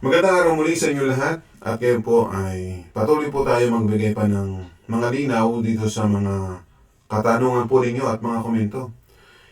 Magandang araw muli sa inyo lahat at kayo po ay patuloy po tayo magbigay pa ng mga linaw dito sa mga katanungan po ninyo at mga komento.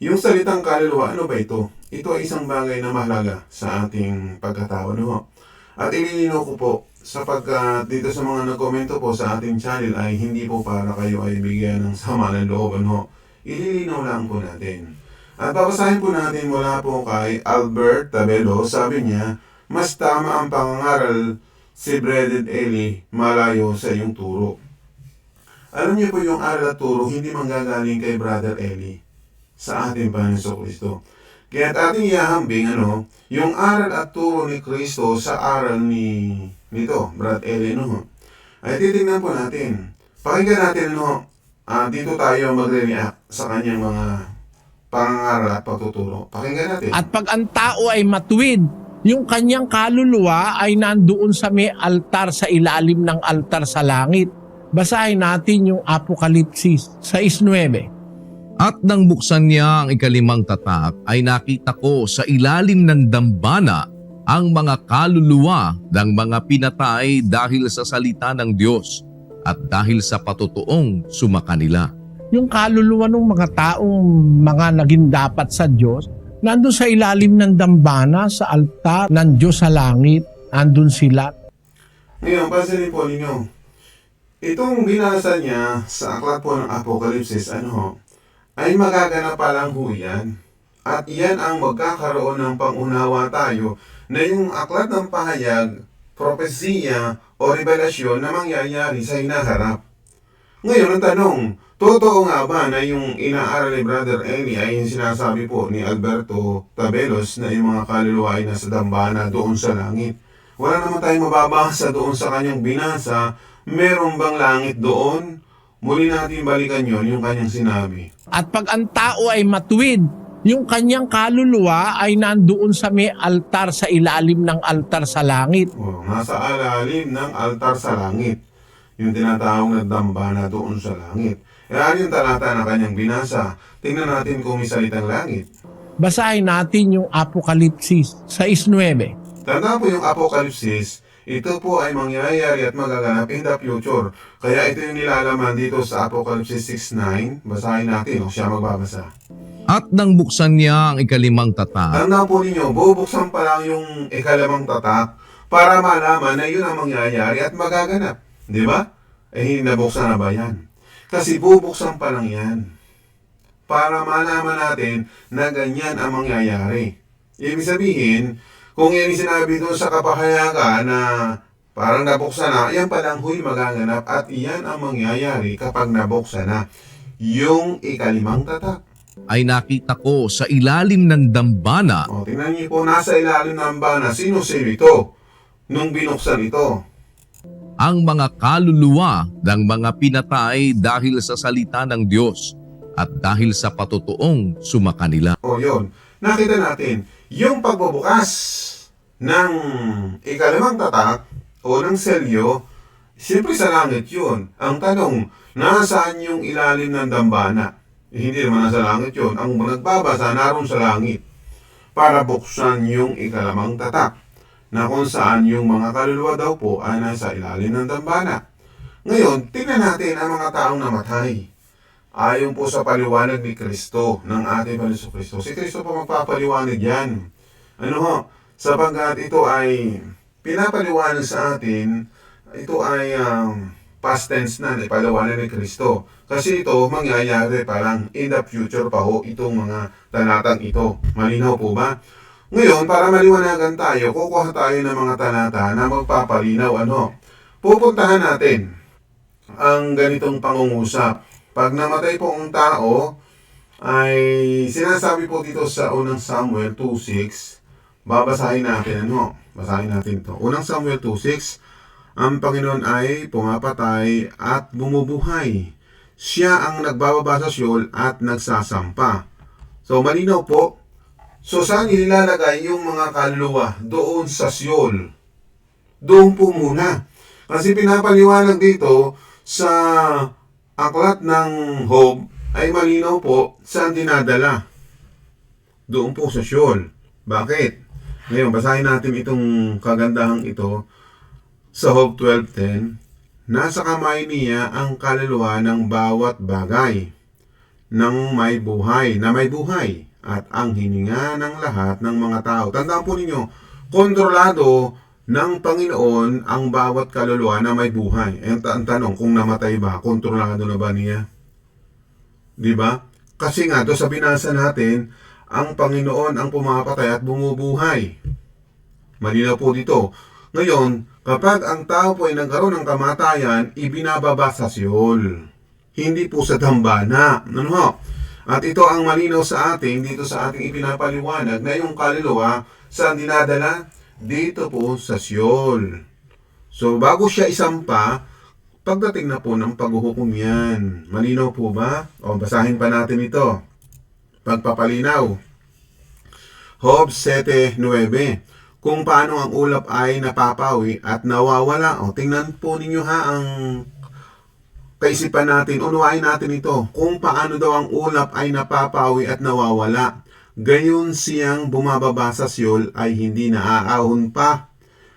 Yung salitang kaluluwa, ano ba ito? Ito ay isang bagay na mahalaga sa ating pagkatao. No? At ililinaw ko po sapagkat dito sa mga nagkomento po sa ating channel ay hindi po para kayo ay bigyan ng sama ng loob. Ano? Ililinaw lang po natin. At babasahin po natin mula po kay Albert Tabelo. Sabi niya, mas tama ang pangangaral si Breaded Eli malayo sa iyong turo. Alam niyo po yung aral at turo hindi manggagaling kay Brother Eli sa ating Panginoon Kristo. Kaya ating ihahambing ano, yung aral at turo ni Kristo sa aral ni nito, Brad Eli no. Ay titingnan po natin. Pakinggan natin no, ah, dito tayo magre-react sa kanyang mga pangangaral at patuturo. Pakinggan natin. At pag ang tao ay matuwid, yung kanyang kaluluwa ay nandoon sa may altar sa ilalim ng altar sa langit. Basahin natin yung Apokalipsis 6.9. At nang buksan niya ang ikalimang tatak ay nakita ko sa ilalim ng dambana ang mga kaluluwa ng mga pinatay dahil sa salita ng Diyos at dahil sa patutuong sumakanila. Yung kaluluwa ng mga taong mga naging dapat sa Diyos, nandun sa ilalim ng dambana sa altar ng Diyos sa langit. Andun sila. Ngayon, pansinin po ninyo. Itong binasa niya sa aklat po ng Apokalipsis, ano ho, ay magaganap pa lang ho yan. At iyan ang magkakaroon ng pangunawa tayo na yung aklat ng pahayag, propesiya o revelasyon na mangyayari sa hinaharap. Ngayon, ang tanong, totoo nga ba na yung inaaral ni Brother Eli ay yung sinasabi po ni Alberto Tabelos na yung mga kaluluwa ay nasa dambana doon sa langit? Wala naman tayong mababasa doon sa kanyang binasa. Meron bang langit doon? Muli natin balikan yon yung kanyang sinabi. At pag ang tao ay matuwid, yung kanyang kaluluwa ay nandoon sa may altar sa ilalim ng altar sa langit. Oh, nasa alalim ng altar sa langit. Yung tinatawag na dambana doon sa langit. E ano yung talata na kanyang binasa? Tingnan natin kung may salitang langit. Basahin natin yung Apokalipsis 6.9. Tanda po yung Apokalipsis, ito po ay mangyayari at magaganap in the future. Kaya ito yung nilalaman dito sa Apokalipsis 6.9. Basahin natin, o siya magbabasa. At nang buksan niya ang ikalimang tatak Tandaan po ninyo, bubuksan pa lang yung ikalimang tatak para malaman na yun ang mangyayari at magaganap. Di ba? Eh, hindi nabuksan na ba yan? Kasi bubuksan pa lang yan. Para malaman natin na ganyan ang mangyayari. Ibig sabihin, kung yan yung sinabi doon sa kapahayagan na parang nabuksan na, yan palang huy magaganap at iyan ang mangyayari kapag nabuksan na yung ikalimang tatak. ay nakita ko sa ilalim ng dambana O, tingnan niyo po, nasa ilalim ng bana, sino sino ito? Nung binuksan ito. Ang mga kaluluwa ng mga pinatay dahil sa salita ng Diyos at dahil sa patutuong sumakanila. O, yun. Nakita natin, yung pagbubukas ng ikalimang tatak o ng selyo, siyempre sa langit yun. Ang tanong, nasaan yung ilalim ng dambana? Eh, hindi naman nasa langit yun. Ang nagbabasa, naroon sa langit para buksan yung ikalimang tatak na kung saan yung mga kaluluwa daw po ay nasa ilalim ng dambana. Ngayon, tingnan natin ang mga taong namatay. Ayon po sa paliwanag ni Kristo, ng ating Panginoon Kristo. Si Kristo po magpapaliwanag yan. Ano ho? Sapagkat ito ay pinapaliwanag sa atin, ito ay um, past tense na, ipaliwanag ni Kristo. Kasi ito, mangyayari parang in the future pa ho, itong mga talatang ito. Malinaw po ba? Ngayon, para maliwanagan tayo, kukuha tayo ng mga talata na magpapalinaw. Ano? Pupuntahan natin ang ganitong pangungusap. Pag namatay po ang tao, ay sinasabi po dito sa unang Samuel 2.6, babasahin natin ano, basahin natin to. Unang Samuel 2.6, ang Panginoon ay pumapatay at bumubuhay. Siya ang nagbababa sa siyol at nagsasampa. So malinaw po, so saan inilalagay yung mga kaluluwa? Doon sa siyol. Doon po muna. Kasi pinapaliwanag dito sa aklat ng Hob ay malinaw po saan dinadala. Doon po sa Sheol. Bakit? Ngayon, basahin natin itong kagandahang ito sa Hope 12.10. Nasa kamay niya ang kaluluwa ng bawat bagay ng may buhay, na may buhay, at ang hininga ng lahat ng mga tao. Tandaan po ninyo, kontrolado ng Panginoon ang bawat kaluluwa na may buhay. Ang, ang tanong, kung namatay ba, kontrolado na ba niya? Di ba? Kasi nga, doon sa binasa natin, ang Panginoon ang pumapatay at bumubuhay. Malinaw po dito. Ngayon, kapag ang tao po ay nagkaroon ng kamatayan, ibinababa sa Siyol. Hindi po sa dambana. Ano ho? At ito ang malinaw sa atin, dito sa ating ipinapaliwanag na yung kaluluwa saan dinadala? Dito po sa Siyol. So, bago siya isampa, pagdating na po ng paghuhukom yan. Malinaw po ba? O, basahin pa natin ito. Pagpapalinaw. Hob 7.9 Kung paano ang ulap ay napapawi at nawawala. O, tingnan po ninyo ha ang kaisipan natin, unawain natin ito, kung paano daw ang ulap ay napapawi at nawawala. Gayon siyang bumababa sa siyol ay hindi naaahon pa.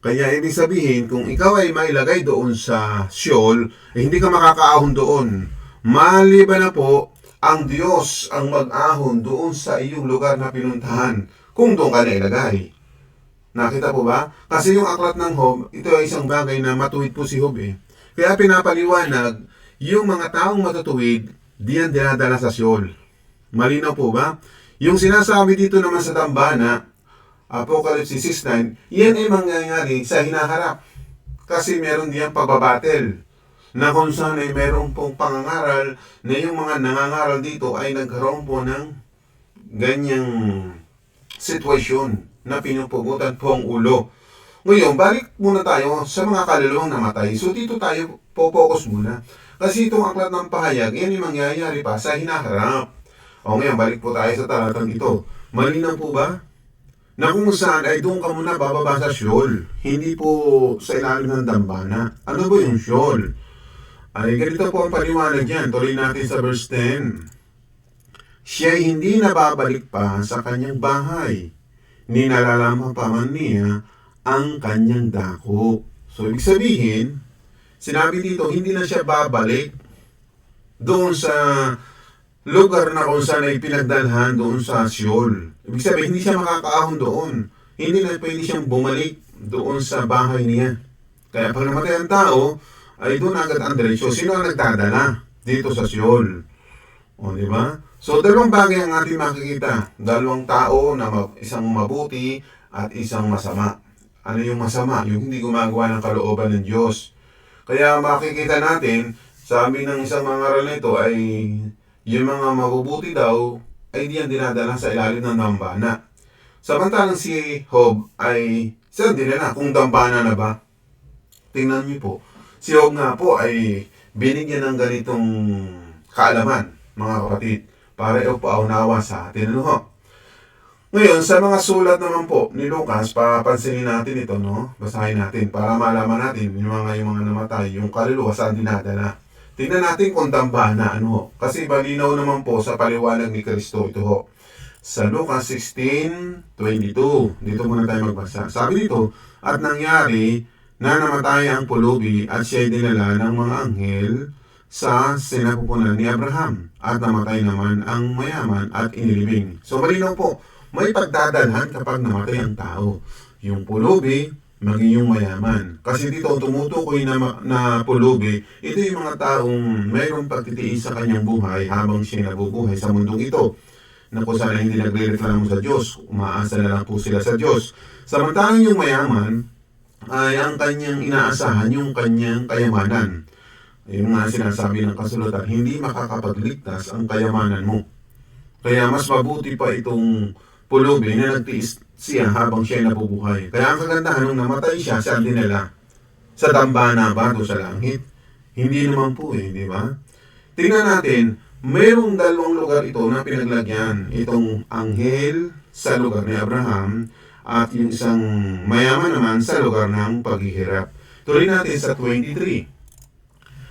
Kaya ibig sabihin, kung ikaw ay mailagay doon sa siyol, eh, hindi ka makakaahon doon. Maliban na po, ang Diyos ang mag-ahon doon sa iyong lugar na pinuntahan kung doon ka nailagay. Nakita po ba? Kasi yung aklat ng Hob, ito ay isang bagay na matuwid po si Hob eh. Kaya pinapaliwanag, yung mga taong matutuwid, diyan dinadala sa Siyol. Malinaw po ba? Yung sinasabi dito naman sa Dambana, Apocalypse 6.9, yan ay mangyayari sa hinaharap. Kasi meron diyan pagbabatel na kung saan ay meron pong pangangaral na yung mga nangangaral dito ay nagkaroon po ng ganyang sitwasyon na pinupugutan po ang ulo. Ngayon, balik muna tayo sa mga kaluluwang namatay. So dito tayo po-focus muna. Kasi itong aklat ng pahayag, yan yung mangyayari pa sa hinaharap. O ngayon, balik po tayo sa talatang ito. Malinaw po ba? Na kung saan ay doon ka muna bababa sa syol. Hindi po sa ilalim ng dambana. Ano ba yung syol? Ay ganito po ang paliwanag yan. Tuloy natin sa verse 10. Siya'y hindi nababalik pa sa kanyang bahay. Ni nalalaman pa man niya ang kanyang dako. So, ibig sabihin, sinabi dito, hindi na siya babalik doon sa lugar na kung saan ay pinagdalhan doon sa Seoul. Ibig sabihin, hindi siya makakaahon doon. Hindi na pwede siyang bumalik doon sa bahay niya. Kaya pag namatay ang tao, ay doon agad ang diretsyo. Sino ang nagdadala dito sa Seoul? O, di ba? So, dalawang bagay ang ating makikita. Dalawang tao na isang mabuti at isang masama. Ano yung masama? Yung hindi gumagawa ng kalooban ng Diyos. Kaya makikita natin, sabi ng isang mga aral nito ay yung mga mabubuti daw ay di yan dinadala sa ilalim ng dambana. Samantalang si Job ay saan dinala kung dambana na ba? Tingnan niyo po. Si Job nga po ay binigyan ng ganitong kaalaman, mga kapatid, para ipaunawa sa atin. Ano ho? Ngayon, sa mga sulat naman po ni Lucas, papansinin natin ito, no? Basahin natin para malaman natin yung mga yung mga namatay, yung kaluluwa saan dinadala. Tingnan natin kung dambana, ano ho? Kasi malinaw naman po sa paliwanag ni Kristo ito ho. Sa Lucas 16:22, dito muna tayo magbasa. Sabi dito, at nangyari na namatay ang pulubi at siya'y dinala ng mga anghel sa sinapupunan ni Abraham at namatay naman ang mayaman at inilibing. So malinaw po, may pagdadalhan kapag namatay ang tao. Yung pulubi, maging yung mayaman. Kasi dito ang tumutukoy na, na pulubi, ito yung mga taong mayroong pagtitiis sa kanyang buhay habang siya nabubuhay sa mundong ito na kung saan hindi nagre-reklamo sa Diyos, umaasa na lang po sila sa Diyos. Samantalang yung mayaman, ay ang kanyang inaasahan, yung kanyang kayamanan. Yung nga sinasabi ng kasulatan, hindi makakapagligtas ang kayamanan mo. Kaya mas mabuti pa itong pulubi na nagtiis siya habang siya nabubuhay. Kaya ang kagandahan nung namatay siya, saan dinala? Sa dambana ba doon sa langit? Hindi naman po eh, di ba? Tingnan natin, mayroong dalawang lugar ito na pinaglagyan. Itong anghel sa lugar ni Abraham at yung isang mayaman naman sa lugar ng paghihirap. Tuloy natin sa 23.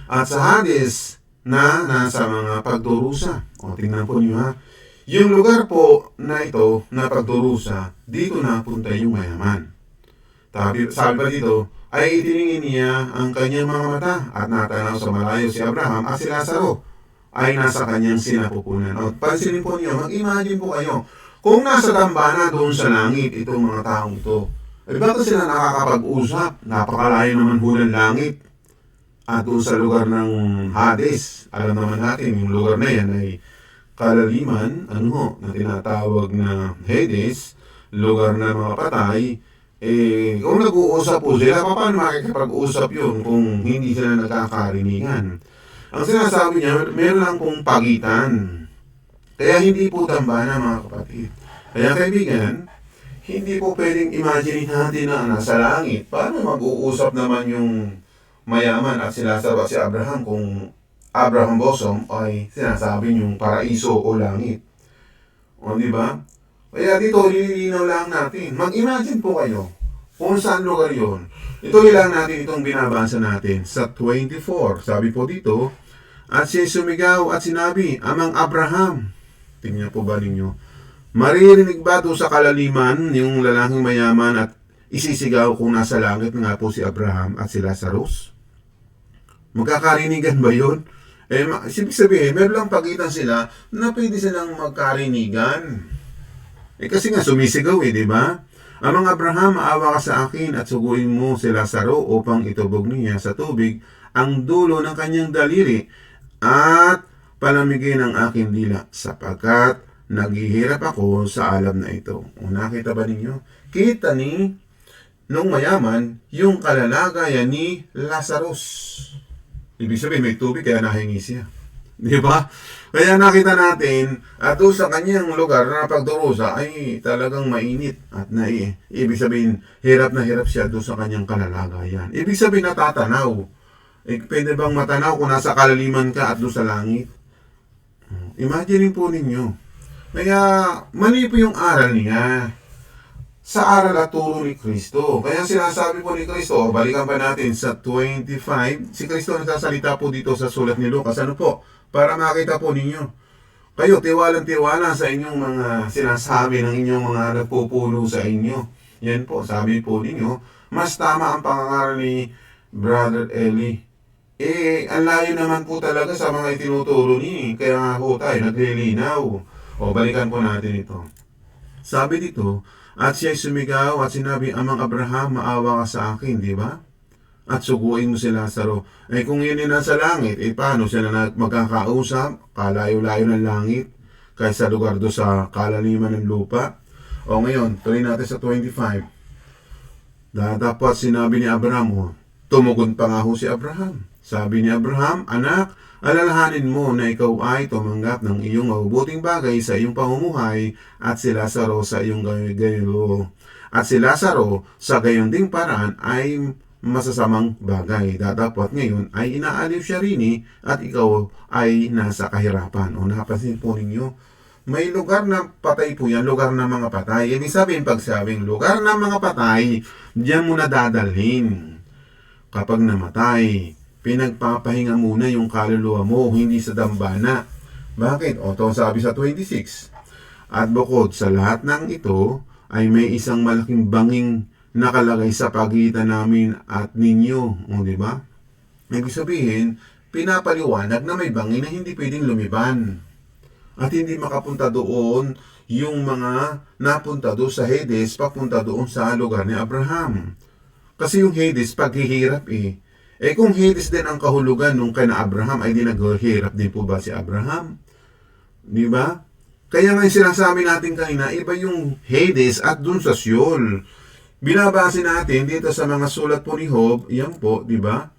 At sa Hades na nasa mga pagdurusa. O tingnan po niyo ha. Yung lugar po na ito, na pagdurusa, dito napunta yung mayaman. Sabi, sabi pa dito, ay itiningin niya ang kanyang mga mata at natanaw sa malayo si Abraham at si Lazaro ay nasa kanyang sinapupunan. O, pansinin po niyo, mag-imagine po kayo, kung nasa dambana doon sa langit itong mga taong ito, eh bakit sila nakakapag-usap? Napakalayo naman ho ng langit. At doon sa lugar ng Hades, alam naman natin, yung lugar na yan ay kalaliman, ano ho, na tinatawag na Hades, lugar ng mga patay, eh, kung nag-uusap po sila, paano makikipag-usap yun kung hindi sila nagkakarinigan? Ang sinasabi niya, meron lang pong pagitan. Kaya hindi po dambana mga kapatid. Kaya kaibigan, hindi po pwedeng imagine natin na nasa langit. Paano mag-uusap naman yung mayaman at sila sa si Abraham kung Abraham Bosom ay sinasabi yung paraiso o langit. O di ba? Kaya dito, nililinaw lang natin. Mag-imagine po kayo kung saan lugar yon. Ito lang natin itong binabasa natin sa 24. Sabi po dito, at siya sumigaw at sinabi, Amang Abraham. Tingnan po ba ninyo? Maririnig ba doon sa kalaliman yung lalaking mayaman at isisigaw kung nasa langit nga po si Abraham at si Lazarus? Magkakarinigan ba yun? Eh, ma- ibig sabihin, meron lang pagitan sila na pwede silang magkarinigan. Eh kasi nga sumisigaw eh, di ba? Amang Abraham, maawa ka sa akin at suguin mo si Lazaro upang itubog niya sa tubig ang dulo ng kanyang daliri at palamigin ang aking dila sapagkat naghihirap ako sa alam na ito. O nakita ba ninyo? Kita ni nung mayaman yung kalalagayan ni Lazarus. Ibig sabihin may tubig kaya nahingi siya. Di ba? Kaya nakita natin at sa kanyang lugar na pagdurusa ay talagang mainit at nai. Ibig sabihin, hirap na hirap siya doon sa kanyang kalalagayan. Ibig sabihin, natatanaw. Eh, pwede bang matanaw kung nasa kalaliman ka at doon sa langit? Imagine po ninyo. Kaya mali po yung aral niya sa aral at turo ni Kristo. Kaya sinasabi po ni Kristo, balikan pa natin sa 25, si Kristo nagsasalita po dito sa sulat ni Lucas. Ano po? Para makita po ninyo. Kayo, tiwalang tiwala sa inyong mga sinasabi ng inyong mga nagpupuno sa inyo. Yan po, sabi po ninyo, mas tama ang pangangaral ni Brother Eli. Eh, ang layo naman po talaga sa mga itinuturo ni. Kaya nga po tayo, naglilinaw. O, balikan po natin ito. Sabi dito, at siya'y sumigaw at sinabi, Amang Abraham, maawa ka sa akin, di ba? At suguin mo si Lazaro. Eh kung yun ay nasa langit, eh paano sila na magkakausap? Kalayo-layo ng langit kaysa lugar do sa kalaliman ng lupa. O ngayon, tuloy natin sa 25. Da- Dapat sinabi ni Abraham, oh, tumugon pa nga ho si Abraham. Sabi ni Abraham, Anak, alalahanin mo na ikaw ay tumanggap ng iyong mabubuting bagay sa iyong pamumuhay at si Lazaro sa iyong gay- gayo. At si Lazaro sa gayon ding paraan ay masasamang bagay. Dapat ngayon ay inaaliw siya rin eh, at ikaw ay nasa kahirapan. O napansin po ninyo, may lugar na patay po yan, lugar ng mga patay. Ibig sabihin, pag sabing lugar ng mga patay, diyan mo na dadalhin. Kapag namatay, pinagpapahinga muna yung kaluluwa mo, hindi sa dambana. Bakit? O to sabi sa 26. At bukod sa lahat ng ito, ay may isang malaking banging nakalagay sa pagitan namin at ninyo. O, di ba? Ibig sabihin, pinapaliwanag na may bangin na hindi pwedeng lumiban. At hindi makapunta doon yung mga napunta doon sa Hades, papunta doon sa lugar ni Abraham. Kasi yung Hades, paghihirap eh. Eh kung Hades din ang kahulugan nung kay na Abraham, ay di naghihirap din po ba si Abraham? Di ba? Kaya nga yung sinasabi natin kanina, iba yung Hades at dun sa Sheol. Binabase natin dito sa mga sulat po ni Job, yan po, di ba?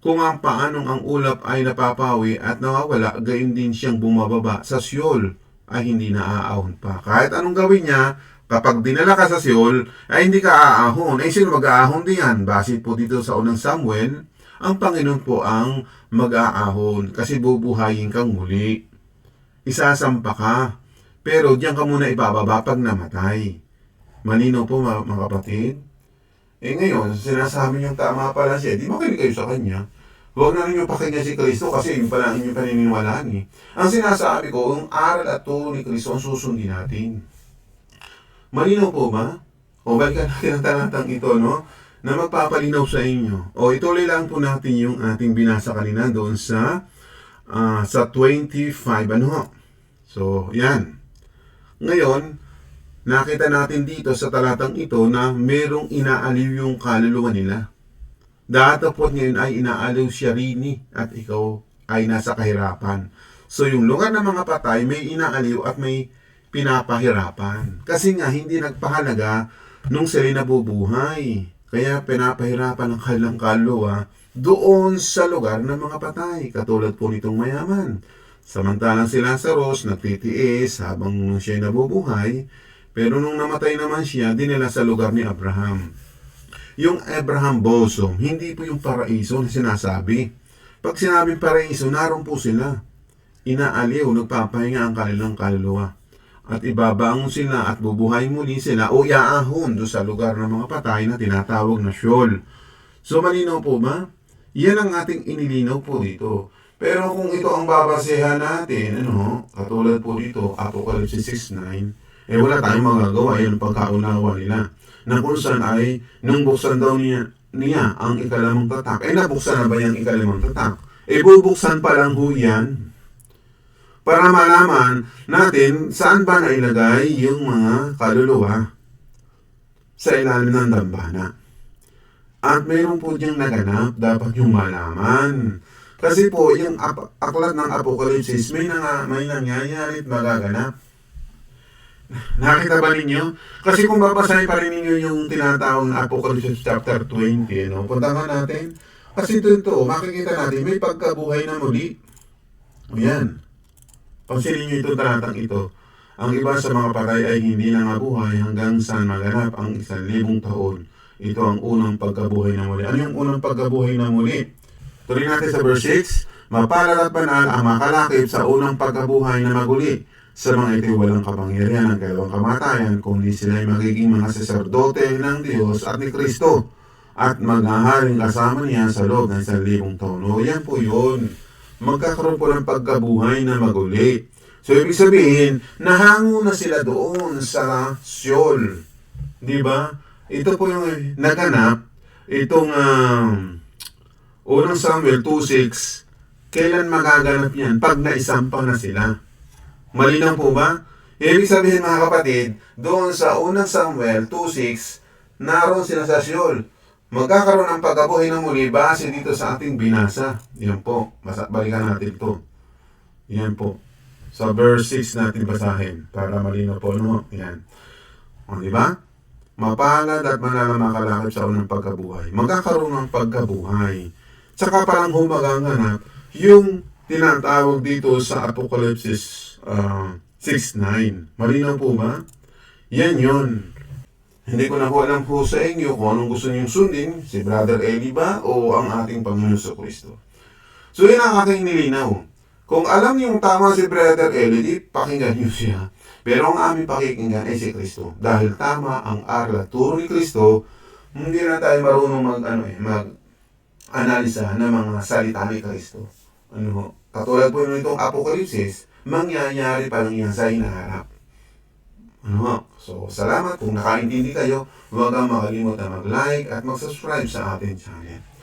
Kung ang paanong ang ulap ay napapawi at nawawala, gayon din siyang bumababa sa Sheol ay hindi naaahon pa. Kahit anong gawin niya, kapag dinala ka sa Sheol, ay hindi ka aahon. Ay sino mag-aahon diyan? Base po dito sa unang Samuel, ang Panginoon po ang mag-aahon kasi bubuhayin kang muli. Isasampa ka. Pero diyan ka muna ibababa pag namatay. Malinaw po mga, mga kapatid? Eh ngayon, sinasabi niyong tama pala siya, di makinig kayo sa kanya. Huwag na ninyo pakinggan si Kristo kasi yun pala ang inyong paniniwalaan eh. Ang sinasabi ko, ang aral at turo ni Kristo ang susundin natin. Malinaw po ba? O balikan natin ang talatang ito, no? Na magpapalinaw sa inyo. O ituloy lang po natin yung ating binasa kanina doon sa ah, sa 25, ano? So, yan. Ngayon, nakita natin dito sa talatang ito na merong inaaliw yung kaluluwa nila. Datapot ngayon ay inaaliw siya rini at ikaw ay nasa kahirapan. So yung lugar ng mga patay may inaaliw at may pinapahirapan. Kasi nga hindi nagpahalaga nung sila nabubuhay. Kaya pinapahirapan ang kanilang kaluluwa doon sa lugar ng mga patay. Katulad po nitong mayaman. Samantalang si Lazarus nagtitiis habang siya nabubuhay. Pero nung namatay naman siya, dinala sa lugar ni Abraham. Yung Abraham bosom, hindi po yung paraiso na sinasabi. Pag sinabing paraiso, naroon po sila. Inaaliw, nagpapahinga ang kanilang kaluluwa. At ibabangon sila at bubuhay muli sila o iaahon doon sa lugar ng mga patay na tinatawag na Sheol. So malinaw po ba? Yan ang ating inilinaw po dito. Pero kung ito ang babasehan natin, ano, katulad po dito, Apocalypse 6.9, eh wala tayong magagawa, yan ang pagkaunawa nila. Na kung saan ay, nung buksan daw niya, niya ang ikalimang tatak, eh nabuksan na ba yung ikalimang tatak? Eh bubuksan pa lang ho yan para malaman natin saan ba nailagay yung mga kaluluwa sa ilalim ng dambana. At mayroon po diyang naganap, dapat yung malaman. Kasi po, yung ap- aklat ng Apokalipsis, may, nang, may nangyayari at magaganap. Nakita ba ninyo? Kasi kung babasahin pa rin ninyo yung tinatawag na Apocalypse chapter 20, no? punta nga natin. Kasi doon to, makikita natin, may pagkabuhay na muli. O yan. Pansinin nyo itong talatang ito. Ang iba sa mga patay ay hindi na mabuhay hanggang saan maganap ang isang libong taon. Ito ang unang pagkabuhay na muli. Ano yung unang pagkabuhay na muli? Tuloy natin sa verse 6. Mapalad banal ang makalakip sa unang pagkabuhay na maguli. Sa mga ito'y walang kapangyarihan ng kalawang kamatayan, kundi sila ay magiging mga saserdote ng Diyos at ni Kristo at maghaharing kasama niya sa loob ng isang libong taon. O yan po yun. Magkakaroon po ng pagkabuhay na maguli. So, ibig sabihin, nahango na sila doon sa Seol. Di ba? Ito po yung naganap, itong um, unang Samuel 2.6, kailan magaganap yan? Pag naisampang na sila. Malinaw po ba? Ibig sabihin mga kapatid, doon sa unang Samuel 2.6, naroon sila sa Seol. Magkakaroon ng pagkabuhay ng muli base dito sa ating binasa. Yan po. Basa, balikan natin ito. Yan po. Sa verse 6 natin basahin para malinaw po. No? Yan. O, di ba? Mapalad at manalamakalakalap sa unang pagkabuhay. Magkakaroon ng pagkabuhay. Tsaka parang humaganganap yung tinatawag dito sa Apocalypse uh, 6.9. Malinaw po ba? Yan yon. Hindi ko na po alam po sa inyo kung anong gusto niyong sundin, si Brother Eli ba o ang ating Panginoon sa Kristo. So yun ang aking nilinaw. Kung alam niyong tama si Brother Eli, di pakinggan niyo siya. Pero ang aming pakikinggan ay si Kristo. Dahil tama ang aral turo ni Kristo, hindi na tayo marunong mag, ano eh, mag analisa ng mga salita ni Kristo. Ano? Katulad po nitong Apokalipsis, mangyayari pa lang yan sa hinaharap. Ano? So, salamat kung nakaintindi kayo. Huwag kang makalimot na mag-like at mag-subscribe sa ating channel.